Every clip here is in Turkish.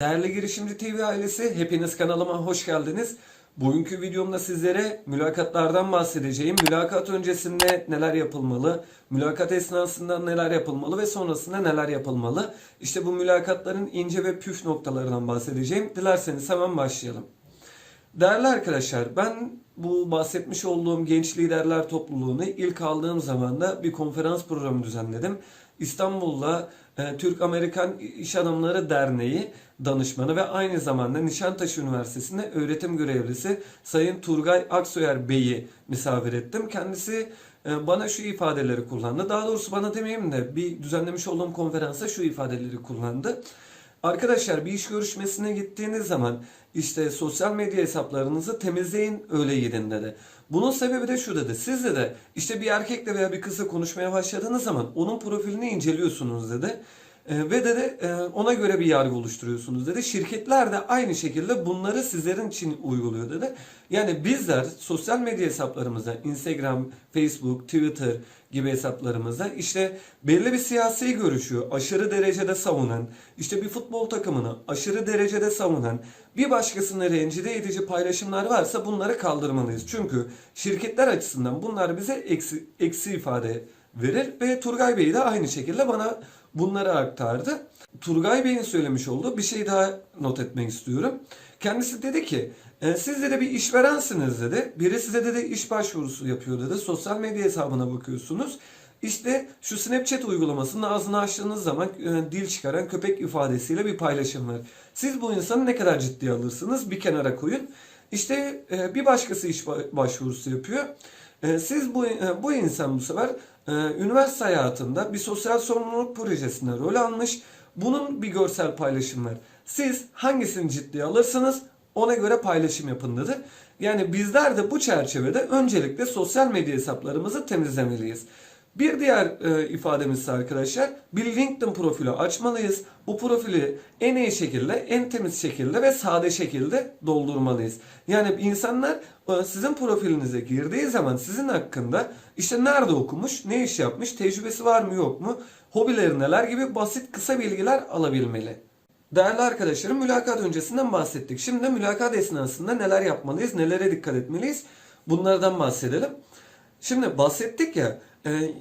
Değerli Girişimci TV ailesi, hepiniz kanalıma hoş geldiniz. Bugünkü videomda sizlere mülakatlardan bahsedeceğim. Mülakat öncesinde neler yapılmalı, mülakat esnasında neler yapılmalı ve sonrasında neler yapılmalı. İşte bu mülakatların ince ve püf noktalarından bahsedeceğim. Dilerseniz hemen başlayalım. Değerli arkadaşlar, ben bu bahsetmiş olduğum genç liderler topluluğunu ilk aldığım zaman da bir konferans programı düzenledim. İstanbul'da e, Türk-Amerikan İş Adamları Derneği danışmanı ve aynı zamanda Nişantaşı Üniversitesi'nde öğretim görevlisi Sayın Turgay Aksoyer Bey'i misafir ettim. Kendisi e, bana şu ifadeleri kullandı. Daha doğrusu bana demeyeyim de bir düzenlemiş olduğum konferansa şu ifadeleri kullandı. Arkadaşlar bir iş görüşmesine gittiğiniz zaman işte sosyal medya hesaplarınızı temizleyin öyle gidin dedi. Bunun sebebi de şu dedi. Siz de işte bir erkekle veya bir kızla konuşmaya başladığınız zaman onun profilini inceliyorsunuz dedi. Ee, ve dedi e, ona göre bir yargı oluşturuyorsunuz dedi. Şirketler de aynı şekilde bunları sizlerin için uyguluyor dedi. Yani bizler sosyal medya hesaplarımıza Instagram, Facebook, Twitter gibi hesaplarımızda işte belli bir siyasi görüşü aşırı derecede savunan, işte bir futbol takımını aşırı derecede savunan, bir başkasını rencide edici paylaşımlar varsa bunları kaldırmalıyız. Çünkü şirketler açısından bunlar bize eksi, eksi ifade verir ve Turgay Bey de aynı şekilde bana bunları aktardı. Turgay Bey'in söylemiş olduğu bir şey daha not etmek istiyorum. Kendisi dedi ki e, siz de bir işverensiniz dedi. Biri size dedi iş başvurusu yapıyor dedi. Sosyal medya hesabına bakıyorsunuz. İşte şu Snapchat uygulamasının ağzını açtığınız zaman e, dil çıkaran köpek ifadesiyle bir paylaşım var. Siz bu insanı ne kadar ciddiye alırsınız bir kenara koyun. İşte e, bir başkası iş ba- başvurusu yapıyor. E, siz bu e, bu insan bu sefer üniversite hayatında bir sosyal sorumluluk projesinde rol almış. Bunun bir görsel paylaşım var. Siz hangisini ciddiye alırsınız ona göre paylaşım yapın dedi. Yani bizler de bu çerçevede öncelikle sosyal medya hesaplarımızı temizlemeliyiz. Bir diğer e, ifademiz ise arkadaşlar bir LinkedIn profili açmalıyız. Bu profili en iyi şekilde, en temiz şekilde ve sade şekilde doldurmalıyız. Yani insanlar e, sizin profilinize girdiği zaman sizin hakkında işte nerede okumuş, ne iş yapmış, tecrübesi var mı yok mu, hobileri neler gibi basit kısa bilgiler alabilmeli. Değerli arkadaşlarım mülakat öncesinden bahsettik. Şimdi mülakat esnasında neler yapmalıyız, nelere dikkat etmeliyiz bunlardan bahsedelim. Şimdi bahsettik ya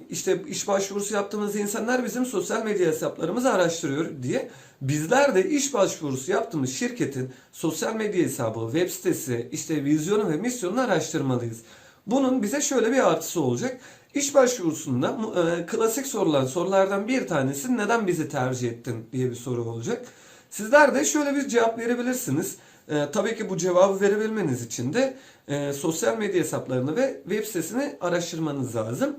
işte iş başvurusu yaptığımız insanlar bizim sosyal medya hesaplarımızı araştırıyor diye. Bizler de iş başvurusu yaptığımız şirketin sosyal medya hesabı, web sitesi, işte vizyonu ve misyonunu araştırmalıyız. Bunun bize şöyle bir artısı olacak. İş başvurusunda e, klasik sorulan sorulardan bir tanesi neden bizi tercih ettin diye bir soru olacak. Sizler de şöyle bir cevap verebilirsiniz. E, tabii ki bu cevabı verebilmeniz için de e, sosyal medya hesaplarını ve web sitesini araştırmanız lazım.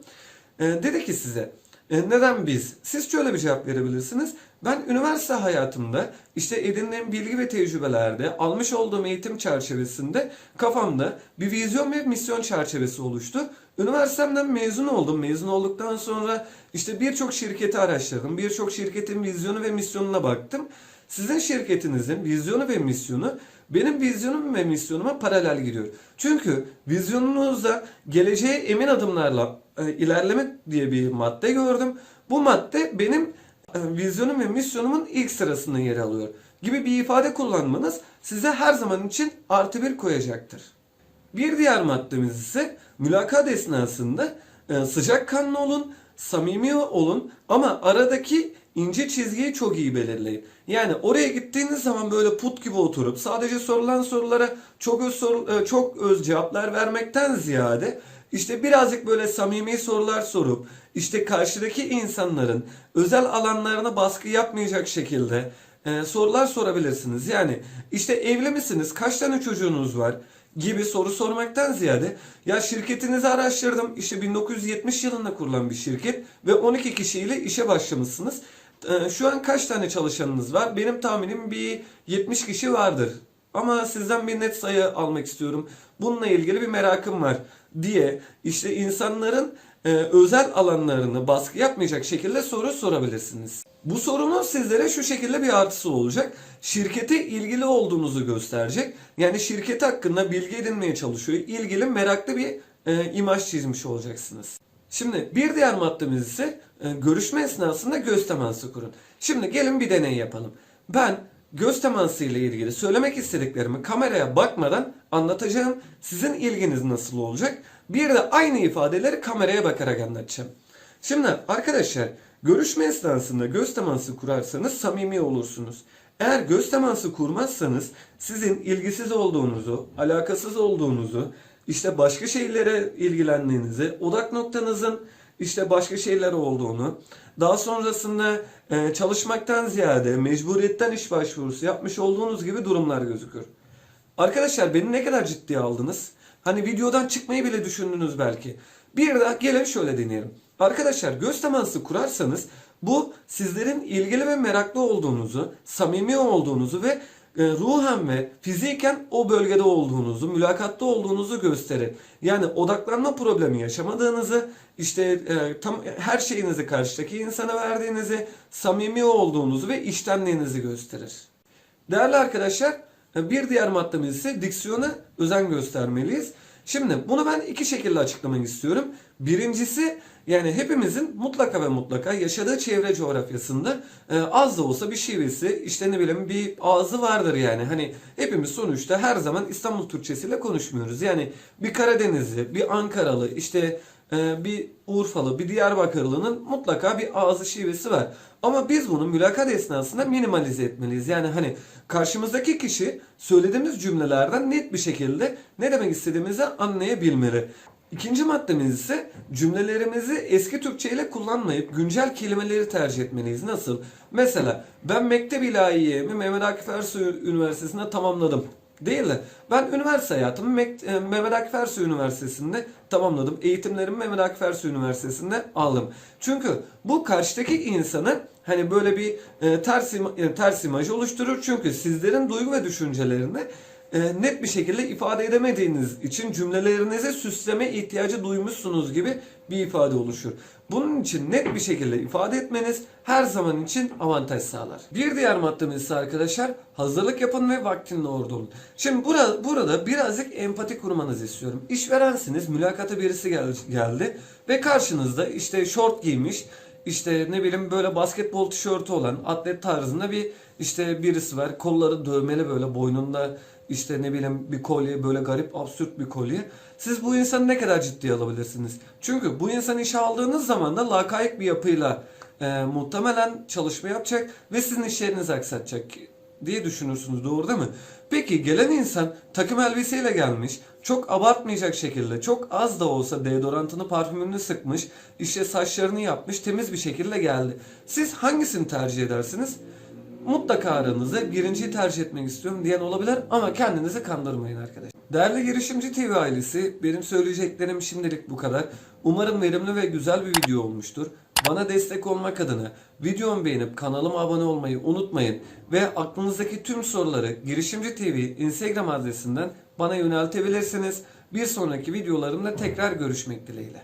E, dedi ki size e, neden biz? Siz şöyle bir cevap verebilirsiniz. Ben üniversite hayatımda işte edindiğim bilgi ve tecrübelerde almış olduğum eğitim çerçevesinde kafamda bir vizyon ve misyon çerçevesi oluştu. Üniversitemden mezun oldum. Mezun olduktan sonra işte birçok şirketi araştırdım. Birçok şirketin vizyonu ve misyonuna baktım. Sizin şirketinizin vizyonu ve misyonu benim vizyonum ve misyonuma paralel gidiyor. Çünkü vizyonunuzda geleceğe emin adımlarla e, diye bir madde gördüm. Bu madde benim e, vizyonum ve misyonumun ilk sırasında yer alıyor. Gibi bir ifade kullanmanız size her zaman için artı bir koyacaktır. Bir diğer maddemiz ise mülakat esnasında e, sıcakkanlı olun, samimi olun ama aradaki ince çizgiyi çok iyi belirleyin. Yani oraya gittiğiniz zaman böyle put gibi oturup sadece sorulan sorulara çok öz soru, e, çok öz cevaplar vermekten ziyade işte birazcık böyle samimi sorular sorup işte karşıdaki insanların özel alanlarına baskı yapmayacak şekilde e, sorular sorabilirsiniz. Yani işte evli misiniz? Kaç tane çocuğunuz var? gibi soru sormaktan ziyade ya şirketinizi araştırdım. İşte 1970 yılında kurulan bir şirket ve 12 kişiyle işe başlamışsınız. Ee, şu an kaç tane çalışanınız var? Benim tahminim bir 70 kişi vardır. Ama sizden bir net sayı almak istiyorum. Bununla ilgili bir merakım var diye işte insanların e, özel alanlarını baskı yapmayacak şekilde soru sorabilirsiniz. Bu sorunun sizlere şu şekilde bir artısı olacak. Şirkete ilgili olduğunuzu gösterecek. Yani şirket hakkında bilgi edinmeye çalışıyor. İlgili meraklı bir e, imaj çizmiş olacaksınız. Şimdi bir diğer maddemiz ise e, görüşme esnasında göz teması kurun. Şimdi gelin bir deney yapalım. Ben göz teması ile ilgili söylemek istediklerimi kameraya bakmadan anlatacağım. Sizin ilginiz nasıl olacak? Bir de aynı ifadeleri kameraya bakarak anlatacağım. Şimdi arkadaşlar görüşme esnasında göz teması kurarsanız samimi olursunuz. Eğer göz teması kurmazsanız sizin ilgisiz olduğunuzu, alakasız olduğunuzu, işte başka şeylere ilgilendiğinizi, odak noktanızın işte başka şeyler olduğunu, daha sonrasında e, çalışmaktan ziyade mecburiyetten iş başvurusu yapmış olduğunuz gibi durumlar gözükür. Arkadaşlar beni ne kadar ciddiye aldınız? Hani videodan çıkmayı bile düşündünüz belki. Bir de gelin şöyle deneyelim. Arkadaşlar göz teması kurarsanız bu sizlerin ilgili ve meraklı olduğunuzu, samimi olduğunuzu ve ruhen ve fiziken o bölgede olduğunuzu, mülakatta olduğunuzu gösterir. Yani odaklanma problemi yaşamadığınızı, işte e, tam her şeyinizi karşıdaki insana verdiğinizi, samimi olduğunuzu ve iştenliğinizi gösterir. Değerli arkadaşlar, bir diğer maddemiz ise diksiyona özen göstermeliyiz. Şimdi bunu ben iki şekilde açıklamak istiyorum. Birincisi yani hepimizin mutlaka ve mutlaka yaşadığı çevre coğrafyasında e, az da olsa bir şivesi işte ne bileyim bir ağzı vardır yani. Hani hepimiz sonuçta her zaman İstanbul Türkçesiyle konuşmuyoruz. Yani bir Karadenizli, bir Ankaralı, işte bir Urfalı, bir Diyarbakırlı'nın mutlaka bir ağzı şivesi var. Ama biz bunu mülakat esnasında minimalize etmeliyiz. Yani hani karşımızdaki kişi söylediğimiz cümlelerden net bir şekilde ne demek istediğimizi anlayabilmeli. İkinci maddemiz ise cümlelerimizi eski Türkçe ile kullanmayıp güncel kelimeleri tercih etmeliyiz. Nasıl? Mesela ben mektep ilahiyemi Mehmet Akif Ersoy Üniversitesi'nde tamamladım. Değil de ben üniversite hayatımı e, Mehmet Akif Ersoy Üniversitesi'nde tamamladım. Eğitimlerimi Mehmet Akif Ersoy Üniversitesi'nde aldım. Çünkü bu karşıdaki insanı hani böyle bir e, ters, ima- e, ters imaj oluşturur. Çünkü sizlerin duygu ve düşüncelerini e, net bir şekilde ifade edemediğiniz için cümlelerinizi süsleme ihtiyacı duymuşsunuz gibi bir ifade oluşur. Bunun için net bir şekilde ifade etmeniz her zaman için avantaj sağlar. Bir diğer maddemiz ise arkadaşlar hazırlık yapın ve vaktinde orada olun. Şimdi burada, burada birazcık empati kurmanızı istiyorum. İşverensiniz, mülakata birisi gel- geldi ve karşınızda işte şort giymiş, işte ne bileyim böyle basketbol tişörtü olan atlet tarzında bir işte birisi var. Kolları dövmeli böyle boynunda işte ne bileyim bir kolye böyle garip absürt bir kolye. Siz bu insanı ne kadar ciddiye alabilirsiniz? Çünkü bu insanı işe aldığınız zaman da lakayık bir yapıyla e, muhtemelen çalışma yapacak ve sizin işlerinizi aksatacak diye düşünürsünüz doğru değil mi? Peki gelen insan takım elbiseyle gelmiş, çok abartmayacak şekilde, çok az da olsa deodorantını, parfümünü sıkmış, işte saçlarını yapmış, temiz bir şekilde geldi. Siz hangisini tercih edersiniz? Mutlaka aranızda birinciyi tercih etmek istiyorum diyen olabilir ama kendinizi kandırmayın arkadaşlar. Değerli girişimci TV ailesi, benim söyleyeceklerim şimdilik bu kadar. Umarım verimli ve güzel bir video olmuştur. Bana destek olmak adına videomu beğenip kanalıma abone olmayı unutmayın. Ve aklınızdaki tüm soruları Girişimci TV Instagram adresinden bana yöneltebilirsiniz. Bir sonraki videolarımda tekrar görüşmek dileğiyle.